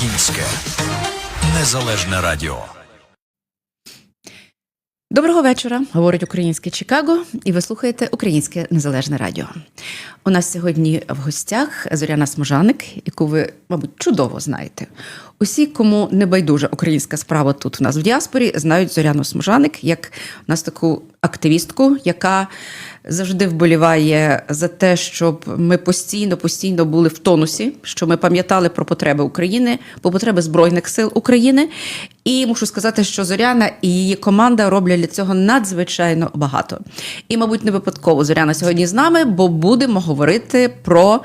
Українське незалежне радіо. Доброго вечора. Говорить українське Чикаго, і ви слухаєте Українське Незалежне Радіо. У нас сьогодні в гостях Зоряна Сможаник, яку ви, мабуть, чудово знаєте. Усі, кому не байдужа українська справа тут у нас в діаспорі, знають Зоряну Сможаник як у нас таку активістку, яка завжди вболіває за те, щоб ми постійно, постійно були в тонусі, що ми пам'ятали про потреби України, про потреби Збройних сил України. І мушу сказати, що Зоряна і її команда роблять для цього надзвичайно багато. І, мабуть, не випадково Зоряна сьогодні з нами, бо будемо говорити про.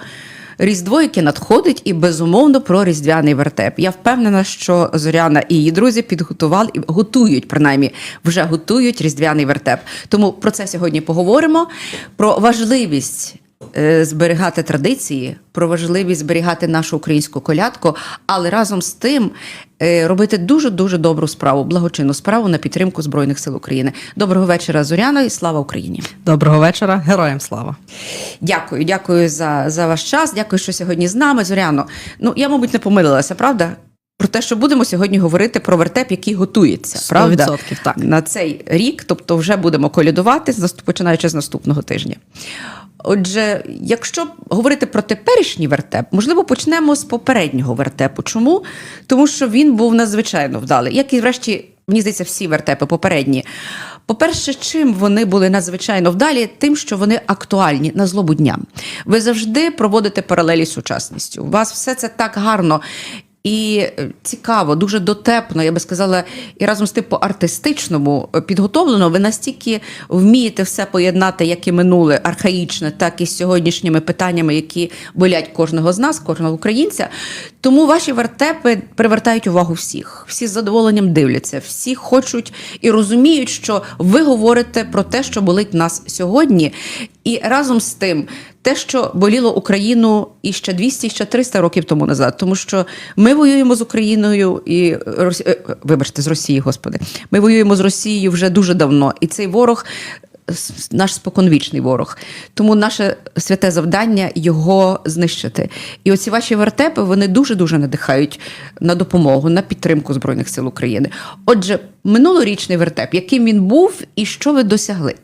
Різдво, яке надходить, і безумовно про різдвяний вертеп. Я впевнена, що Зоряна і її друзі підготували і готують, принаймні, вже готують різдвяний вертеп. Тому про це сьогодні поговоримо. Про важливість зберігати традиції, про важливість зберігати нашу українську колядку, але разом з тим е, робити дуже дуже добру справу, благочинну справу на підтримку Збройних сил України. Доброго вечора, Зоряна, і слава Україні! Доброго вечора, героям слава. Дякую, дякую за, за ваш час. Дякую, що сьогодні з нами. Зоряно. Ну я, мабуть, не помилилася, правда? Про те, що будемо сьогодні говорити про вертеп, який готується, 100% правда? так. На цей рік, тобто вже будемо колядувати, починаючи з наступного тижня. Отже, якщо говорити про теперішній вертеп, можливо, почнемо з попереднього вертепу. Чому? Тому що він був надзвичайно вдалий, як і врешті, мені здається, всі вертепи попередні. По-перше, чим вони були надзвичайно вдалі, тим, що вони актуальні на злобу дня. Ви завжди проводите паралелі з сучасністю. У вас все це так гарно. І е, цікаво, дуже дотепно, я би сказала, і разом з тим по-артистичному е, підготовлено. Ви настільки вмієте все поєднати, як і минуле, архаїчне, так і з сьогоднішніми питаннями, які болять кожного з нас, кожного українця. Тому ваші вертепи привертають увагу всіх. Всі з задоволенням дивляться, всі хочуть і розуміють, що ви говорите про те, що болить нас сьогодні. І разом з тим, те, що боліло Україну і ще 200, і ще 300 років тому назад, тому що ми воюємо з Україною і Росі... е, вибачте, з Росією, господи. Ми воюємо з Росією вже дуже давно, і цей ворог. Наш споконвічний ворог, тому наше святе завдання його знищити. І оці ваші вертепи вони дуже дуже надихають на допомогу, на підтримку збройних сил України. Отже, минулорічний вертеп, яким він був і що ви досягли?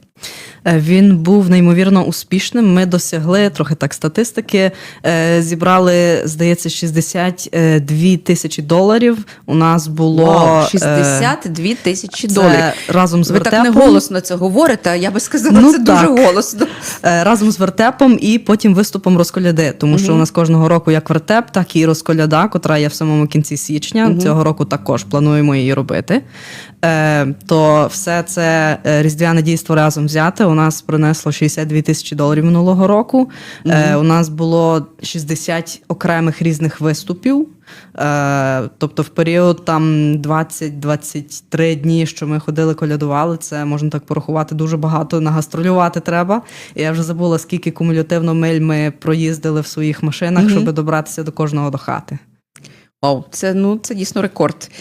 Е, Він був неймовірно успішним. Ми досягли трохи так статистики. е, Зібрали, здається, 62 тисячі доларів. У нас було Вау, е, 62 тисячі доларів. разом з Ви так не голосно це говорите, а я би сказала, Ну, це так. дуже голосно. Е, разом з вертепом і потім виступом розколяди, тому що у нас кожного року як вертеп, так і розколяда, котра є в самому кінці січня. Цього року також плануємо її робити. Е, то все це е, різдвяне дійство разом взяте. У нас принесло 62 тисячі доларів минулого року. Е, у нас було 60 окремих різних виступів. Е, тобто в період там 20-23 дні, що ми ходили, колядували, це можна так порахувати дуже багато. Нагастролювати треба. Я вже забула, скільки кумулятивно миль ми проїздили в своїх машинах, щоб добратися до кожного до хати. Вау, це ну це дійсно рекорд.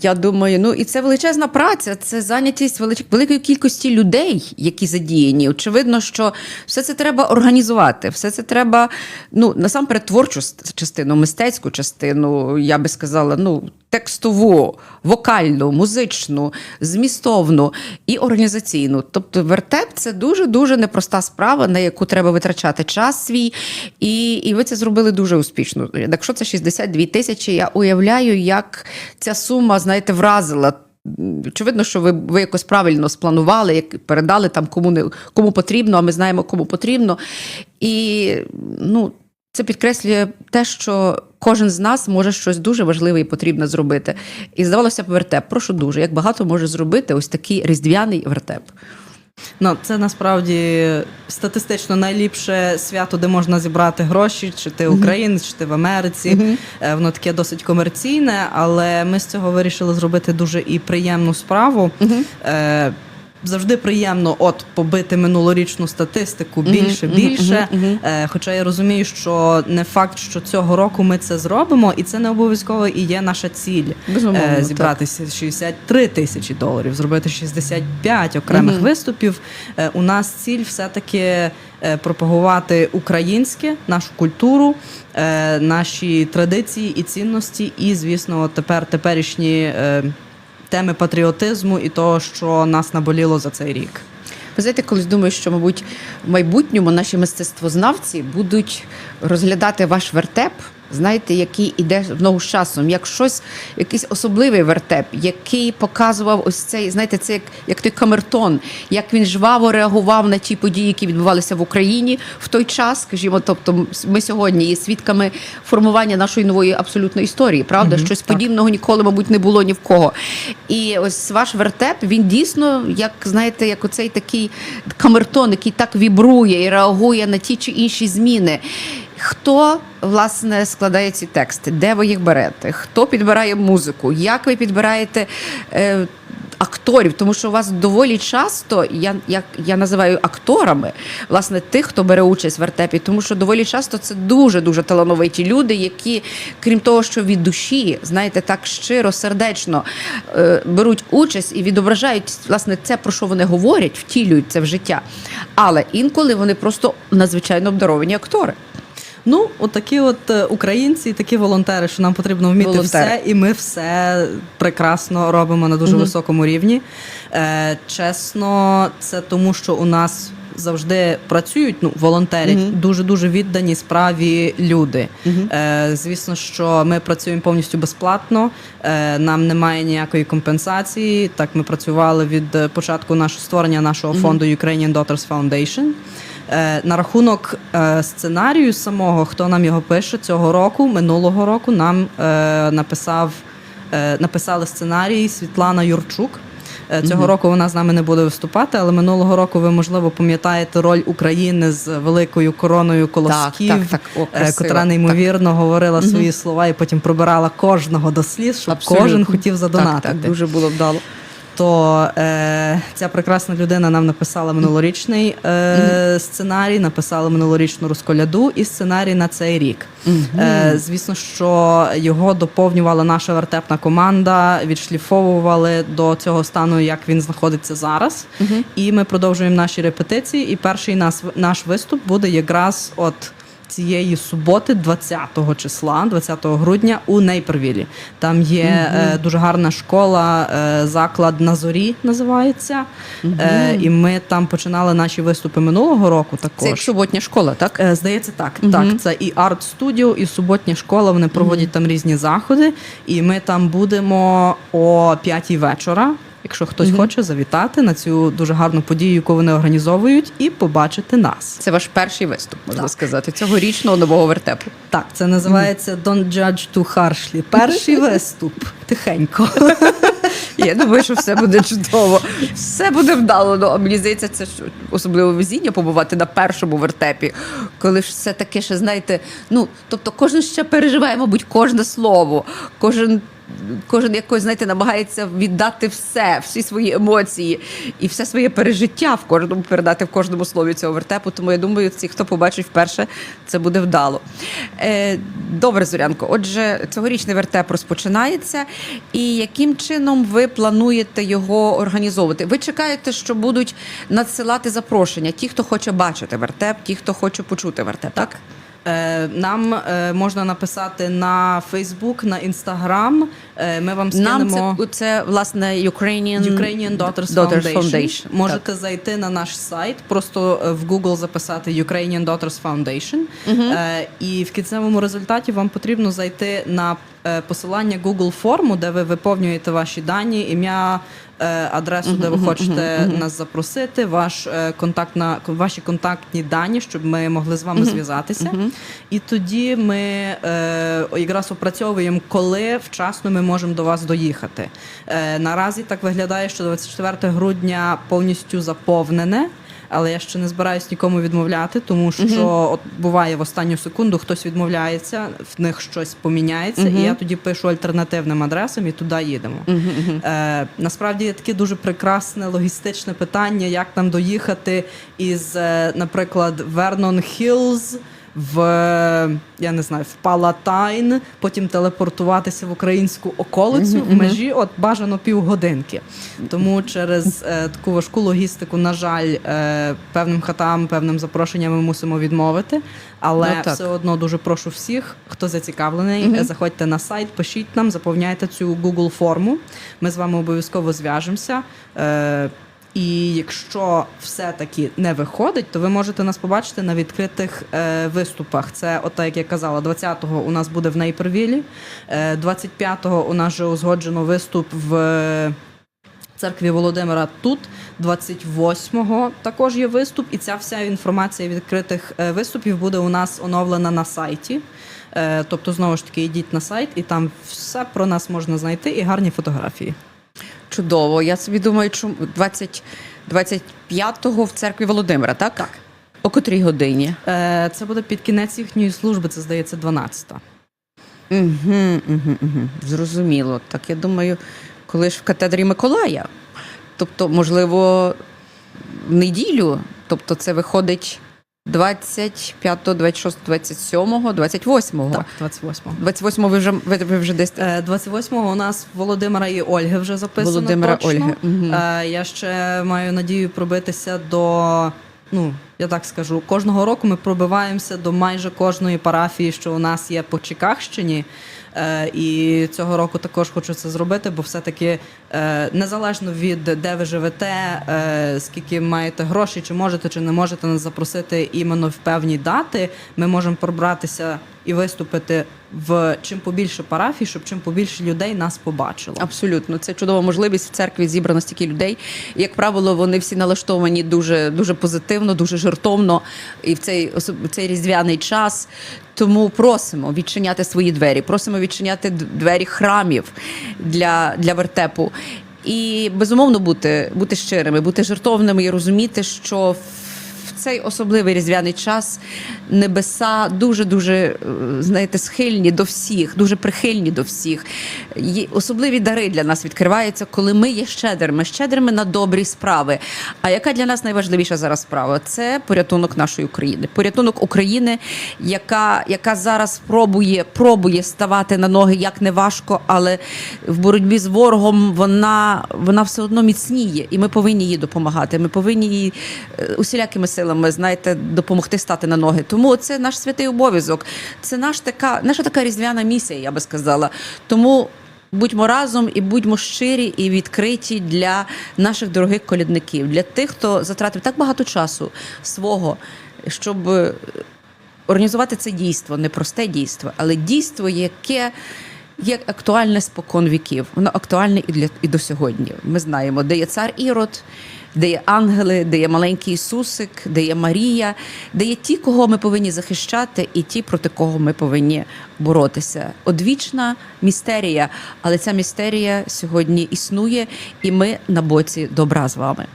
Я думаю, ну і це величезна праця, це зайнятість великої кількості людей, які задіяні. Очевидно, що все це треба організувати, все це треба, ну насамперед, творчу частину, мистецьку частину, я би сказала, ну текстову, вокальну, музичну, змістовну і організаційну. Тобто, вертеп це дуже дуже непроста справа, на яку треба витрачати час свій, і, і ви це зробили дуже успішно. Якщо це 62 тисячі, я уявляю, як ця сума, знаєте, вразила. Очевидно, що ви, ви якось правильно спланували, як передали там кому не кому потрібно, а ми знаємо, кому потрібно. І ну, це підкреслює те, що кожен з нас може щось дуже важливе і потрібне зробити. І здавалося б, вертеп. Прошу дуже, як багато може зробити ось такий різдвяний вертеп. Ну, це насправді статистично найліпше свято, де можна зібрати гроші, чи ти українець, чи ти в Америці. Е, Воно таке досить комерційне, але ми з цього вирішили зробити дуже і приємну справу. Е, завжди приємно от побити минулорічну статистику більше, більше. Е, Хоча я розумію, що не факт, що цього року ми це зробимо, і це не обов'язково і є наша ціль Безумовно, е, зібратися 63 тисячі доларів, зробити 65 окремих виступів. Е, У нас ціль все-таки е, пропагувати українське, нашу культуру, наші традиції і цінності, і, звісно, тепер теперішні теми патріотизму і того, що нас наболіло за цей рік. Ви знаєте, колись думаю, що, мабуть, в майбутньому наші мистецтвознавці будуть розглядати ваш вертеп, знаєте, який іде знову з часом, як щось, якийсь особливий вертеп, який показував ось цей, знаєте, це як, як той камертон, як він жваво реагував на ті події, які відбувалися в Україні в той час. Скажімо, тобто, ми сьогодні є свідками формування нашої нової абсолютної історії, правда? Щось подібного ніколи, мабуть, не було ні в кого. І ось ваш вертеп, він дійсно, як знаєте, як оцей такий камертон, який так вібрує і реагує на ті чи інші зміни. Хто власне складає ці тексти? Де ви їх берете? Хто підбирає музику? Як ви підбираєте е, акторів? Тому що у вас доволі часто я, як я називаю акторами, власне, тих, хто бере участь в вертепі, тому що доволі часто це дуже дуже талановиті люди, які, крім того, що від душі, знаєте, так щиро, сердечно е, беруть участь і відображають власне це, про що вони говорять, втілюють це в життя. Але інколи вони просто надзвичайно обдаровані актори. Ну, от от е, українці, такі волонтери, що нам потрібно вміти Волонтери. все, і ми все прекрасно робимо на дуже високому рівні. Е, чесно, це тому, що у нас. Завжди працюють ну волонтерять дуже дуже віддані справі люди. Е, звісно, що ми працюємо повністю безплатно. Е, нам немає ніякої компенсації. Так ми працювали від е, початку нашого створення нашого фонду Ukrainian Daughters Foundation. Е, На рахунок е, сценарію самого, хто нам його пише цього року, минулого року нам е, написав, написали сценарій Світлана Юрчук. Цього року вона з нами не буде виступати, але минулого року ви, можливо, пам'ятаєте роль України з великою короною колосків, так, так. О, е, красиво. котра неймовірно говорила свої слова і потім пробирала кожного до сліз, щоб Абсолютно. кожен хотів задонатити Так, так, дуже було вдало. То е, ця прекрасна людина нам написала минулорічний е, сценарій, написала минулорічну розколяду і сценарій на цей рік. Е, звісно, що його доповнювала наша вертепна команда, відшліфовували до цього стану, як він знаходиться зараз. І ми продовжуємо наші репетиції. І перший нас, наш виступ буде якраз от. Цієї суботи, 20 числа, 20 грудня, у Нейпервілі. Там є е, дуже гарна школа, е, заклад на зорі називається. Е, і ми там починали наші виступи минулого року. Також Це як суботня школа, так? Е, Здається, так. Так, це і арт-студіо, і суботня школа. Вони проводять там різні заходи. І ми там будемо о п'ятій вечора. Якщо хтось хоче завітати на цю дуже гарну подію, яку вони організовують, і побачити нас. Це ваш перший виступ, можна сказати, цьогорічного нового вертепу. Так, це називається Don't Judge Too Harshly. Перший виступ. Тихенько. Я думаю, що все буде чудово. Все буде вдало. Ну, а мені здається, це ж особливе везіння побувати на першому вертепі, коли ж все таке, ще знаєте, ну тобто кожен ще переживає, мабуть, кожне слово, кожен. Кожен якось, знаєте, намагається віддати все, всі свої емоції і все своє пережиття в кожному передати в кожному слові цього вертепу. Тому я думаю, ці, хто побачить вперше, це буде вдало. Е, добре, Зорянко. Отже, цьогорічний вертеп розпочинається. І яким чином ви плануєте його організовувати? Ви чекаєте, що будуть надсилати запрошення? Ті, хто хоче бачити вертеп, ті, хто хоче почути вертеп, так? Е, Нам е, можна написати на Фейсбук, на Інстаграм. Е, Ми вам скинемо. Нам це, це власне Ukrainian, Ukrainian Daughters, Daughters Foundation. Foundation. Можете Так. зайти на наш сайт, просто в Google записати Ukrainian Daughters Foundation. Е, І в кінцевому результаті вам потрібно зайти на посилання Google форму, де ви виповнюєте ваші дані, ім'я. Е, Адресу, де ви хочете нас запросити, ваш контакт контактна ваші контактні дані, щоб ми могли з вами зв'язатися. І тоді ми е, якраз опрацьовуємо, коли вчасно ми можемо до вас доїхати. Е, наразі так виглядає, що 24 грудня повністю заповнене. Але я ще не збираюсь нікому відмовляти, тому що от буває в останню секунду хтось відмовляється, в них щось поміняється, і я тоді пишу альтернативним адресам і туди їдемо. Е, насправді є таке дуже прекрасне логістичне питання, як нам доїхати із, е, наприклад, Вернон Хілз. В я не знаю, в Палатайн, потім телепортуватися в українську околицю в межі от бажано півгодинки. Тому через е, таку важку логістику, на жаль, е, певним хатам, певним запрошенням ми мусимо відмовити. Але Ну, все одно дуже прошу всіх, хто зацікавлений, е, заходьте на сайт, пишіть нам, заповняйте цю Google форму. Ми з вами обов'язково зв'яжемося. Е, і якщо все-таки не виходить, то ви можете нас побачити на відкритих е, виступах. Це, от як я казала, 20-го у нас буде в Нейпервілі, е, 25-го у нас вже узгоджено виступ в е, церкві Володимира тут. 28-го також є виступ, і ця вся інформація відкритих е, виступів буде у нас оновлена на сайті. Е, Тобто, знову ж таки, йдіть на сайт, і там все про нас можна знайти, і гарні фотографії. Чудово. Я собі думаю, чому 20, 25-го в церкві Володимира, так? Так. О котрій годині? Е, Це буде під кінець їхньої служби, це здається 12-та. Угу, угу, угу. Зрозуміло. Так я думаю, коли ж в катедрі Миколая. Тобто, можливо, в неділю, тобто це виходить 25, 26, 27, 28. Так, 28-го. 28 ви вже ви, ви вже десь Е, 28-го у нас Володимира і Ольги вже записано. Володимира точно. Ольги. Е, Я ще маю надію пробитися до. Ну, я так скажу, кожного року ми пробиваємося до майже кожної парафії, що у нас є по Чикагщині. Е, і цього року також хочу це зробити, бо все-таки е, незалежно від де ви живете, е, скільки маєте грошей, чи можете, чи не можете нас запросити іменно в певні дати, ми можемо пробратися і виступити в чим побільше парафій, щоб чим побільше людей нас побачило. Абсолютно, це чудова можливість. В церкві зібрано стільки людей. Як правило, вони всі налаштовані дуже, дуже позитивно, дуже жертовно і в цей в цей різдвяний час. Тому просимо відчиняти свої двері, просимо відчиняти двері храмів для, для вертепу. І безумовно бути, бути щирими, бути жертовними і розуміти, що в цей особливий різдвяний час небеса дуже дуже знаєте схильні до всіх, дуже прихильні до всіх. Є особливі дари для нас відкриваються, коли ми є щедрими, щедрими на добрі справи. А яка для нас найважливіша зараз справа? Це порятунок нашої України, порятунок України, яка, яка зараз пробує, пробує ставати на ноги як не важко, але в боротьбі з ворогом вона, вона все одно міцніє, і ми повинні їй допомагати. Ми повинні їй е, усілякими силами, знаєте, допомогти стати на ноги. Тому це наш святий обов'язок. Це наш така, наша така різдвяна місія, я би сказала. Тому. Будьмо разом і будьмо щирі і відкриті для наших дорогих колядників, для тих, хто затратив так багато часу свого, щоб е, організувати це дійство, не просте дійство, але дійство, яке є актуальне спокон віків. Воно актуальне і для і до сьогодні. Ми знаємо, де є цар Ірод, де є ангели, де є маленький Ісусик, де є Марія, де є ті, кого ми повинні захищати, і ті, проти кого ми повинні боротися. Одвічна містерія, але ця містерія сьогодні існує, і ми на боці добра з вами.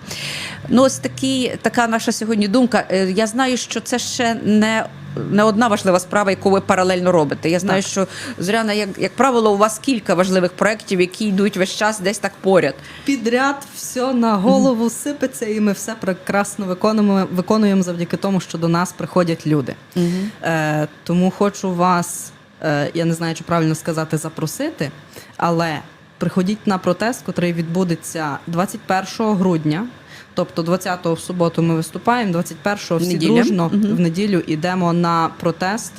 Ну, ось такі, така наша сьогодні думка. Е, Я знаю, що це ще не. Не одна важлива справа, яку ви паралельно робите. Я знаю, що Зоряна, як, як правило, у вас кілька важливих проєктів, які йдуть весь час десь так поряд. Підряд все на голову сипеться, і ми все прекрасно виконуємо, виконуємо завдяки тому, що до нас приходять люди. Е, тому хочу вас, е, я не знаю, чи правильно сказати, запросити, але приходіть на протест, який відбудеться 21 грудня. Тобто 20-го в суботу ми виступаємо, 21-го всі Неділя. дружно в неділю йдемо на протест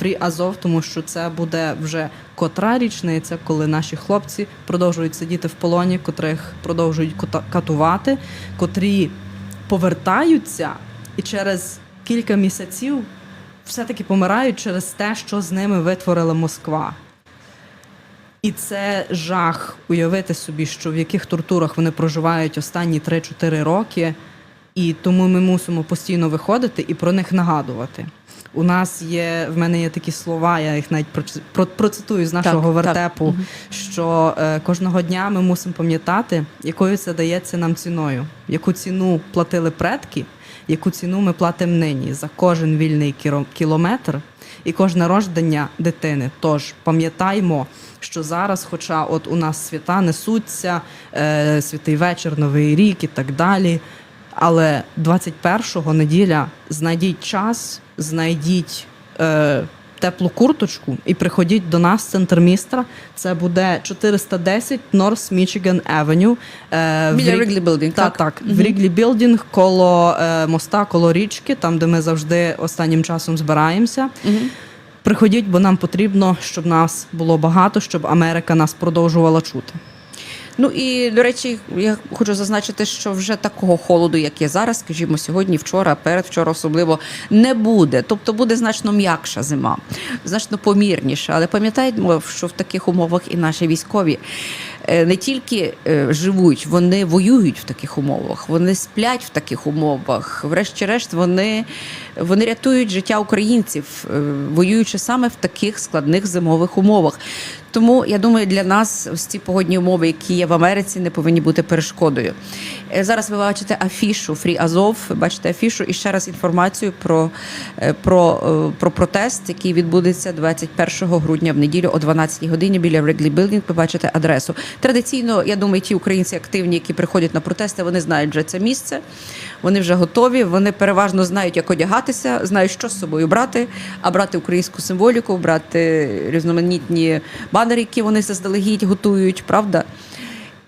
Free Азов, тому що це буде вже котра річниця, коли наші хлопці продовжують сидіти в полоні, котрих продовжують кота- катувати, котрі повертаються і через кілька місяців все-таки помирають через те, що з ними витворила Москва. І це жах уявити собі, що в яких тортурах вони проживають останні 3-4 роки, і тому ми мусимо постійно виходити і про них нагадувати. У нас є в мене є такі слова, я їх навіть процитую з нашого Так, так. вертепу, що е, кожного дня ми мусимо пам'ятати, якою це дається нам ціною, яку ціну платили предки, яку ціну ми платимо нині за кожен вільний кілометр і кожне рождення дитини. Тож пам'ятаймо, що зараз, хоча от у нас свята несуться, е, святий вечір, новий рік і так далі. Але 21-го неділя знайдіть час, знайдіть е, теплу курточку і приходіть до нас, центр міста. Це буде 410 North Michigan Avenue. Е, в Біля Рі- Wrigley Building, Так, так? В Ріглі Білдінг коло е, моста, коло річки, там, де ми завжди останнім часом збираємося. Приходіть, бо нам потрібно, щоб нас було багато, щоб Америка нас продовжувала чути. Ну і до речі, я хочу зазначити, що вже такого холоду, як є зараз, скажімо, сьогодні, вчора, передвчора особливо не буде. Тобто буде значно м'якша зима, значно помірніша. Але пам'ятаємо, що в таких умовах і наші військові е, не тільки е, живуть, вони воюють в таких умовах, вони сплять в таких умовах. Врешті-решт, вони, вони рятують життя українців, е, воюючи саме в таких складних зимових умовах. Тому я думаю, для нас ось ці погодні умови, які є в Америці, не повинні бути перешкодою. Е, Зараз ви бачите афішу Фрі Азов, бачите афішу і ще раз інформацію про, е, про, про протест, який відбудеться 21 грудня в неділю о 12 годині біля Wrigley Building. Ви бачите адресу. Традиційно, я думаю, ті українці активні, які приходять на протести, вони знають вже це місце. Вони вже готові. Вони переважно знають, як одягатися, знають, що з собою брати, а брати українську символіку, брати різноманітні банери, які вони заздалегідь готують, правда?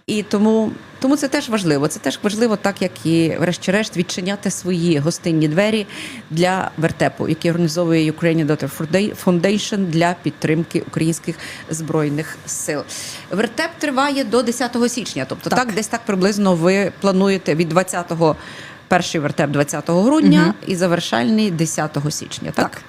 І тому, тому це теж важливо. Це теж важливо, так як і, врешті-решт, відчиняти свої гостинні двері для вертепу, який організовує Ukrainian Daughter Foundation для підтримки українських збройних сил. Вертеп триває до 10 січня, тобто так, Так. десь так приблизно ви плануєте від 20-го, перший вертеп 20 грудня і завершальний 10 січня. Так? Так.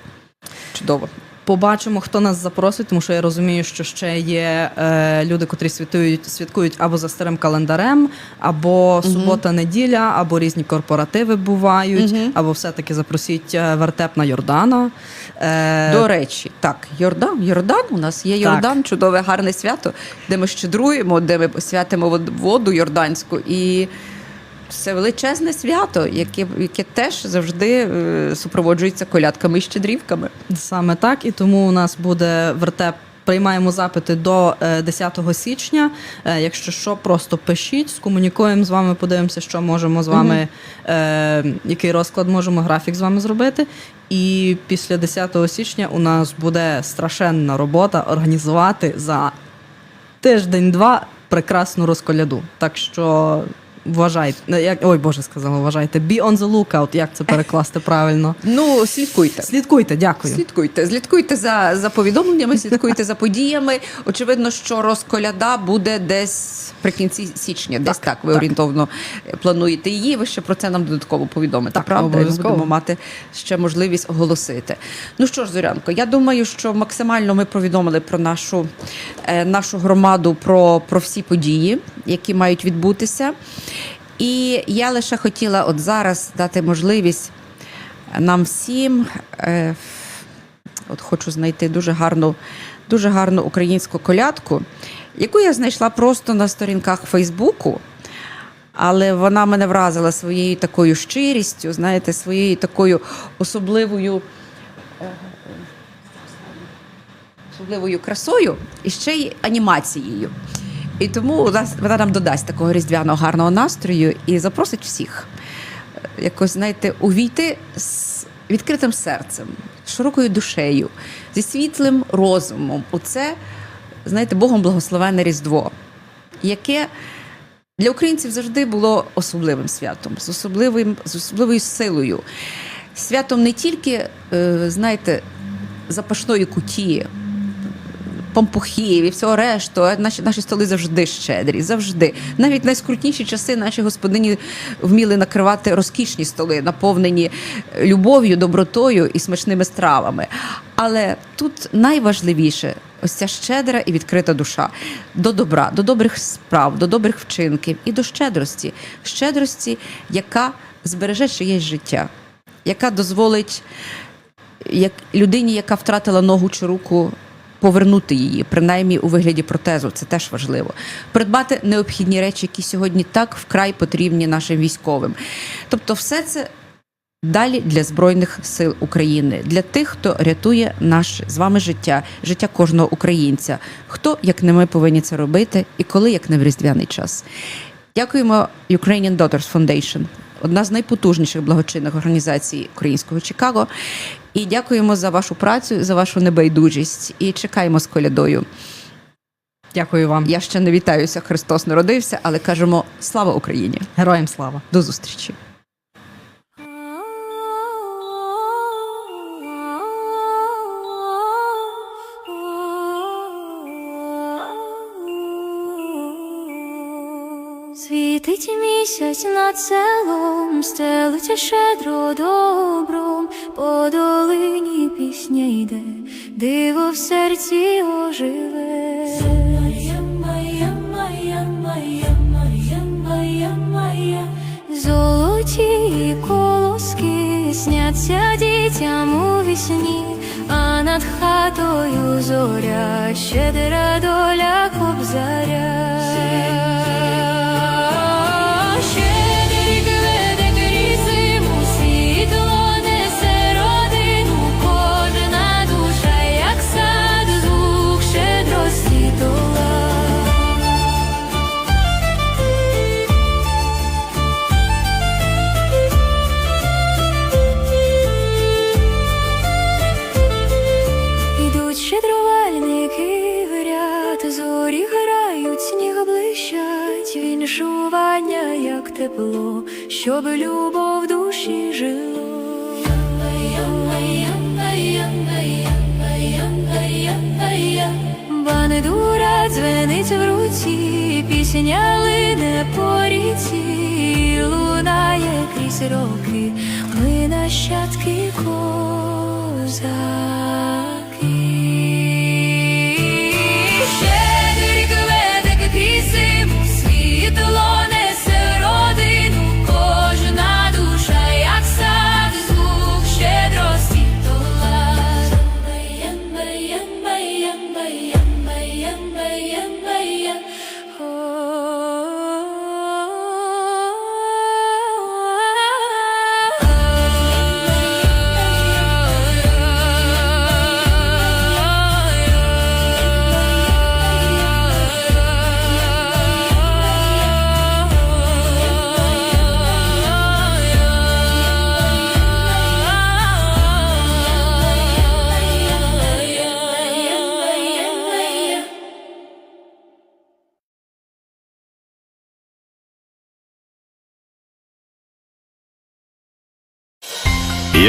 Чудово. Побачимо, хто нас запросить, тому що я розумію, що ще є е, люди, котрі святкують, святкують або за старим календарем, або субота-неділя, або різні корпоративи бувають, або все-таки запросіть е, вертеп на Йордана. Е, До речі, так, Йордан, Йордан у нас є Йордан, чудове, гарне свято, де ми щедруємо, де ми святимо вод- воду йорданську. І це величезне свято, яке, яке теж завжди е, супроводжується колядками і щедрівками. Саме так, і тому у нас буде вертеп. Приймаємо запити до е, 10 січня. Е, Якщо що, просто пишіть, скомунікуємо з вами, подивимося, що можемо з вами, е, який розклад можемо графік з вами зробити. І після 10 січня у нас буде страшенна робота організувати за тиждень-два прекрасну розколяду. Так що вважайте, як ой Боже сказала, вважайте. Be on the lookout, як це перекласти правильно. Ну, слідкуйте. Слідкуйте, дякую. Слідкуйте, слідкуйте за, за повідомленнями, слідкуйте за подіями. Очевидно, що розколяда буде десь при кінці січня. Десь так, ви так. орієнтовно плануєте її. Ви ще про це нам додатково повідомите. Так, правда? Ми обов'язково. будемо мати ще можливість оголосити. Ну що ж, Зорянко, я думаю, що максимально ми повідомили про нашу, е, нашу громаду про, про всі події, які мають відбутися. І я лише хотіла от зараз дати можливість нам всім. Е, От хочу знайти дуже гарну, дуже гарну українську колядку, яку я знайшла просто на сторінках Фейсбуку. Але вона мене вразила своєю такою щирістю, знаєте, своєю такою особливою, е, особливою красою і ще й анімацією. І тому у вона нам додасть такого різдвяного гарного настрою і запросить всіх е, якось, знаєте, увійти з відкритим серцем, широкою душею, зі світлим розумом. Оце, знаєте, Богом благословенне Різдво, яке для українців завжди було особливим святом, з, особливим, з особливою силою. Святом не тільки, е, знаєте, запашної куті, пампухів і всього решту. Наші, наші столи завжди щедрі, завжди. Навіть найскрутніші часи наші господині вміли накривати розкішні столи, наповнені любов'ю, добротою і смачними стравами. Але тут найважливіше ось ця щедра і відкрита душа до добра, до добрих справ, до добрих вчинків і до щедрості. Щедрості, яка збереже чиєсь життя, яка дозволить як людині, яка втратила ногу чи руку, повернути її, принаймні у вигляді протезу, це теж важливо. Придбати необхідні речі, які сьогодні так вкрай потрібні нашим військовим. Тобто, все це далі для Збройних сил України, для тих, хто рятує наше з вами життя, життя кожного українця. Хто, як не ми, повинні це робити, і коли, як не в різдвяний час. Дякуємо Ukrainian Daughters Foundation, одна з найпотужніших благочинних організацій українського Чикаго. І дякуємо за вашу працю, за вашу небайдужість. І чекаємо з колядою. Дякую вам. Я ще не вітаюся, Христос народився, але кажемо слава Україні! Героям слава. До зустрічі! Світить місяць над селом, стелиться щедро добром, по долині пісня йде, диво в серці оживе. Золоті колоски сняться дітям у вісні, а над хатою зоря, щедра доля кобзаря.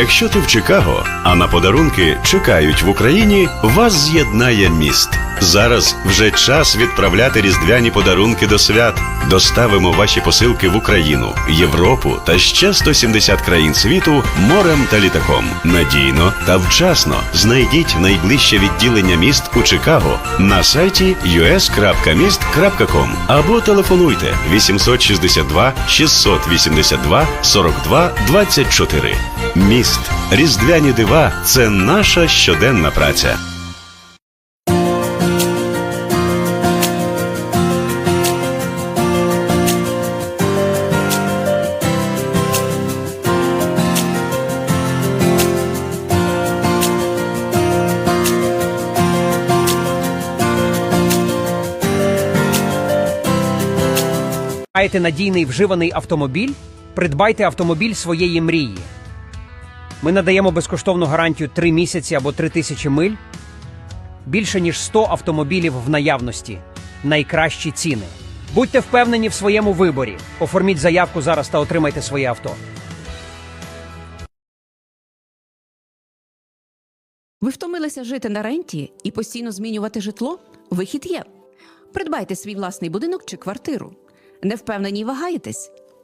Якщо ти в Чикаго, а на подарунки чекають в Україні, вас з'єднає міст. Зараз вже час відправляти різдвяні подарунки до свят. Доставимо ваші посилки в Україну, Європу та ще 170 країн світу морем та літаком. Надійно та вчасно знайдіть найближче відділення міст у Чикаго на сайті us.mist.com або телефонуйте 862 682 42 24. Міст. Різдвяні дива це наша щоденна праця. Маєте надійний вживаний автомобіль? Придбайте автомобіль своєї мрії. Ми надаємо безкоштовну гарантію 3 місяці або 3 тисячі миль. Більше ніж 100 автомобілів в наявності. Найкращі ціни. Будьте впевнені в своєму виборі. Оформіть заявку зараз та отримайте своє авто. Ви втомилися жити на ренті і постійно змінювати житло? Вихід є. Придбайте свій власний будинок чи квартиру. Не впевнені й вагаєтесь?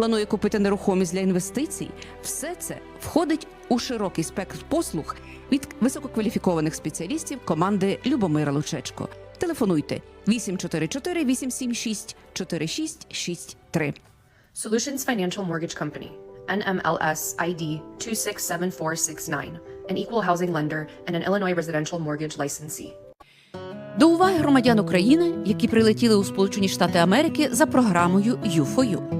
планує купити нерухомість для інвестицій, все це входить у широкий спектр послуг від висококваліфікованих спеціалістів команди Любомира Лучечко. Телефонуйте 844 876 4663. Solutions Financial Mortgage Company, NMLS ID 267469, an equal housing lender and an Illinois residential mortgage licensee. До уваги громадян України, які прилетіли у Сполучені Штати Америки за програмою U4U.